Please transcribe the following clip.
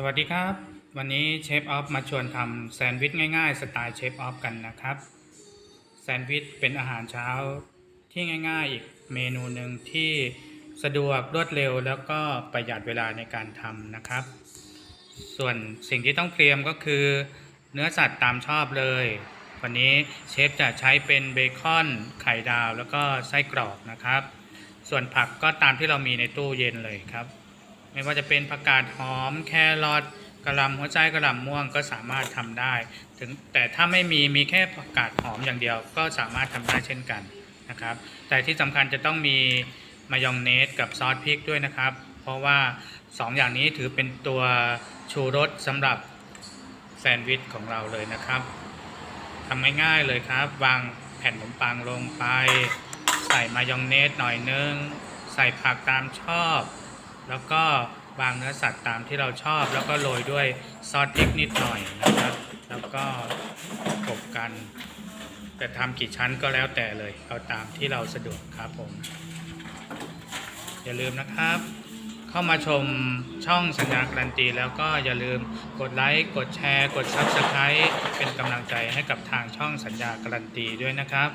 สวัสดีครับ วันนี้เชฟออฟมาชวนทำแซนด์วิชง่ายๆ สไตล์เชฟออฟกันนะครับ แซนด์วิชเป็นอาหารเช้าที่ง่ายๆ อีกเมนูหนึ่งที่สะดวกรวดเร็วแล้วก็ประหยัดเวลาในการทำนะครับ ส่วนสิ่งที่ต้องเตรียมก็คือ เนื้อสัตว์ตามชอบเลย วันนี้เชฟจะใช้เป็นเบคอน ไข่ดาว แล้วก็ไส้กรอกนะครับ ส่วนผักก็ตามที่เรามีในตู้เย็นเลยครับ ไม่ว่าจะเป็นผักกาดหอม แครอทกระหลำหัวใจกระหลำม่วงก็สามารถทำได้ ถึงแต่ถ้าไม่มีมีแค่ผักกาดหอมอย่างเดียวก็สามารถทำได้เช่นกันนะครับ แต่ที่สำคัญจะต้องมีมายองเนสกับซอสพริกด้วยนะครับ เพราะว่า 2 อย่างนี้ถือเป็นตัวชูรสสำหรับแซนด์วิชของเราเลยนะครับทำง่ายๆเลยครับ วางแผ่นขนมปังลงไป ใส่มายองเนสหน่อยนึง ใส่ผักตามชอบ แล้วก็วางเนื้อสัตว์ตามที่เราชอบ แล้วก็โรยด้วยซอสพริกนิดหน่อยนะครับ แล้วก็กบกันแต่ทำกี่ชั้นก็แล้วแต่เลย เอาตามที่เราสะดวกครับผม อย่าลืมนะครับ เข้ามาชมช่องสัญญาการันตี แล้วก็อย่าลืมกดไลค์กดแชร์ กด Subscribe เป็นกำลังใจให้กับทางช่องสัญญาการันตีด้วยนะครับ